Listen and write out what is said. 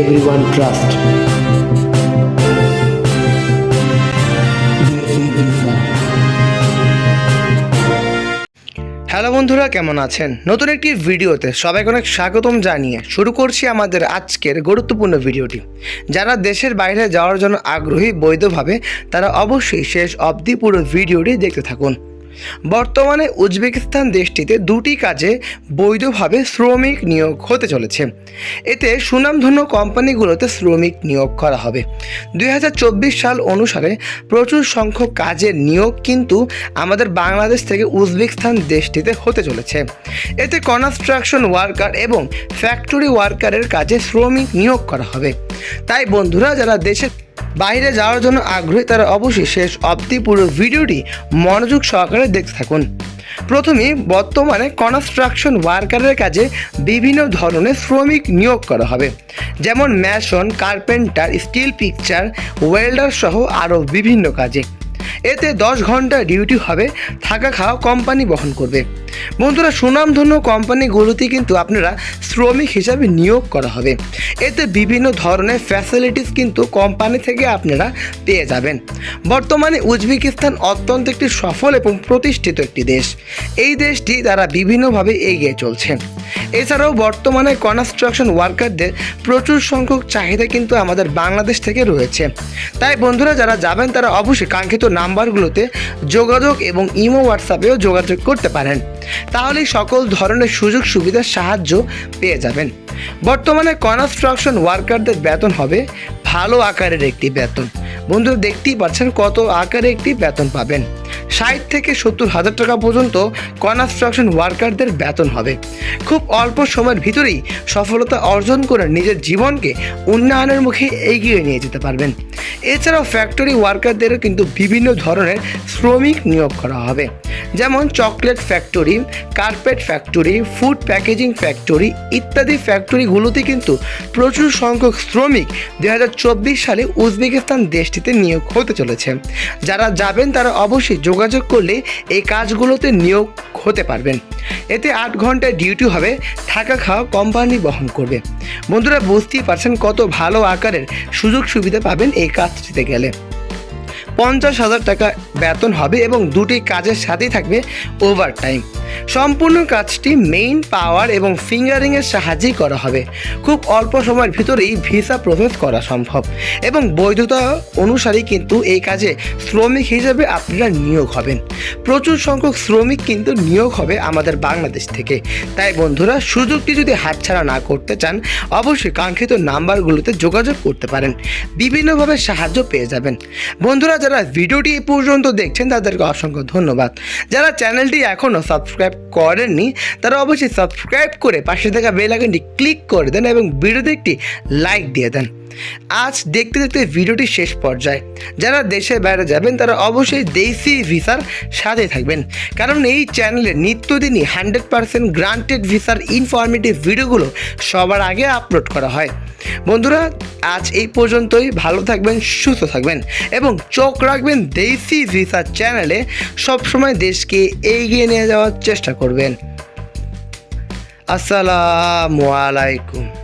everyone trust. Hello বন্ধুরা, কেমন আছেন? নতুন একটি ভিডিওতে সবাইকে অনেক স্বাগতম জানিয়ে শুরু করছি আমাদের আজকের গুরুত্বপূর্ণ ভিডিওটি। যারা দেশের বাইরে যাওয়ার জন্য আগ্রহী বৈধভাবে, তারা অবশ্যই শেষ অবধি পুরো ভিডিওটি দেখতে থাকুন। বর্তমানে উজবেকিস্তান দেশটিতে দুটি কাজে বৈধভাবে শ্রমিক নিয়োগ হতে চলেছে। এতে সুনামধন্য কোম্পানিগুলোতে শ্রমিক নিয়োগ করা হবে। দুই হাজার চব্বিশ সাল অনুসারে প্রচুর সংখ্যক কাজের নিয়োগ কিন্তু আমাদের বাংলাদেশ থেকে উজবেকিস্তান দেশটিতে হতে চলেছে। এতে কনস্ট্রাকশন ওয়ার্কার এবং ফ্যাক্টরি ওয়ার্কারের কাজে শ্রমিক নিয়োগ করা হবে। তাই বন্ধুরা, যারা দেশের বাইরে যাওয়ার জন্য আগ্রহী তারা অবশ্যই শেষ অবধি পুরো ভিডিওটি মনোযোগ সহকারে দেখতে থাকুন। প্রথমে বর্তমানে কনস্ট্রাকশন ওয়ার্কারের কাজে বিভিন্ন ধরনের শ্রমিক নিয়োগ করা হবে। যেমন mason carpenter steel fixer welder সহ আরও বিভিন্ন কাজে। এতে দশ ঘণ্টা ডিউটি হবে, থাকা খাওয়া কোম্পানি বহন করবে। বন্ধুরা সুনামধন্য কোম্পানিগুলোতে কিন্তু আপনারা শ্রমিক হিসাবে নিয়োগ করা হবে। এতে বিভিন্ন ধরনের ফ্যাসিলিটিস কিন্তু কোম্পানি থেকে আপনারা পেয়ে যাবেন। বর্তমানে উজবেকিস্তান অত্যন্ত একটি সফল এবং প্রতিষ্ঠিত একটি দেশ। এই দেশটি তারা বিভিন্নভাবে এগিয়ে চলছে। এছাড়াও বর্তমানে কনস্ট্রাকশন ওয়ার্কারদের প্রচুর সংখ্যক চাহিদা কিন্তু আমাদের বাংলাদেশ থেকে রয়েছে। তাই বন্ধুরা যারা যাবেন তারা অবশ্যই কাঙ্ক্ষিত নাম্বারগুলোতে যোগাযোগ এবং ইমো হোয়াটসঅ্যাপেও যোগাযোগ করতে পারেন। তাহলেই সকল ধরনের সুযোগ সুবিধার সাহায্য পেয়ে যাবেন। বর্তমানে কনস্ট্রাকশন ওয়ার্কারদের বেতন হবে ভালো আকারের একটি বেতন। বন্ধুরা, দেখতেই পাচ্ছেন কত আকারে একটি বেতন পাবেন। ষাট থেকে সত্তর হাজার টাকা পর্যন্ত কনস্ট্রাকশন ওয়ার্কারদের বেতন হবে। খুব অল্প সময়ের ভিতরেই সফলতা অর্জন করে নিজের জীবনকে উন্নয়নের মুখে এগিয়ে নিয়ে যেতে পারবেন। এছাড়াও ফ্যাক্টরি ওয়ার্কারদেরও কিন্তু বিভিন্ন ধরনের শ্রমিক নিয়োগ করা হবে। যেমন chocolate factory carpet factory food packaging factory ইত্যাদি ফ্যাক্টরিগুলোতে কিন্তু প্রচুর সংখ্যক শ্রমিক দুই হাজার চব্বিশ সালে উজবেকিস্তান দেশটিতে নিয়োগ হতে চলেছে। যারা যাবেন তারা অবশ্যই যোগাযোগ করলে এই কাজগুলোতে নিয়োগ হতে পারবেন। এতে আট ঘন্টায় ডিউটি হবে, থাকা খাওয়া কোম্পানি বহন করবে। বন্ধুরা, বুঝতেই পারছেন কত ভালো আকারের সুযোগ সুবিধা পাবেন এই কাজটিতে গেলে। পঞ্চাশ হাজার টাকা বেতন হবে এবং দুটি কাজের সাথেই থাকবে ওভার টাইম সম্পূর্ণ কাজটি মেইন পাওয়ার এবং ফিঙ্গারিংয়ের সাহায্যেই করা হবে। খুব অল্প সময়ের ভিতরেই ভিসা প্রসেস করা সম্ভব। এবং বৈধতা অনুসারে কিন্তু এই কাজে শ্রমিক হিসেবে আপনারা নিয়োগ হবেন। প্রচুর সংখ্যক শ্রমিক কিন্তু নিয়োগ হবে আমাদের বাংলাদেশ থেকে। তাই বন্ধুরা, সুযোগটি যদি হাতছাড়া না করতে চান, অবশ্যই কাঙ্ক্ষিত নাম্বারগুলোতে যোগাযোগ করতে পারেন। বিভিন্নভাবে সাহায্য পেয়ে যাবেন। বন্ধুরা, যারা ভিডিওটি পর্যন্ত দেখছেন, তাদেরকে অসংখ্য ধন্যবাদ। যারা চ্যানেলটি এখনও সাবস্ক্রাইব করেননি, তারা অবশ্যই সাবস্ক্রাইব করে পাশে থাকা বেল আইকনটি ক্লিক করে দেন এবং ভিডিওতে একটি লাইক দিয়ে দেন। আজ দেখতে দেখতে ভিডিওটি শেষ পর্যায়ে। যারা দেশের বাইরে যাবেন, তারা অবশ্যই দেশি ভিসার সাথে থাকবেন। কারণ এই চ্যানেলে নিত্যদিনই হান্ড্রেড পার্সেন্ট গ্রান্টেড ভিসার ইনফরমেটিভ ভিডিওগুলো সবার আগে আপলোড করা হয়। বন্ধুরা আজ এই পর্যন্তই, ভালো থাকবেন, সুস্থ থাকবেন এবং চোখ রাখবেন দেশি ভিসা চ্যানেলে। সবসময় দেশকে এগিয়ে নিয়ে যাওয়ার চেষ্টা করবেন। আসসালামু আলাইকুম।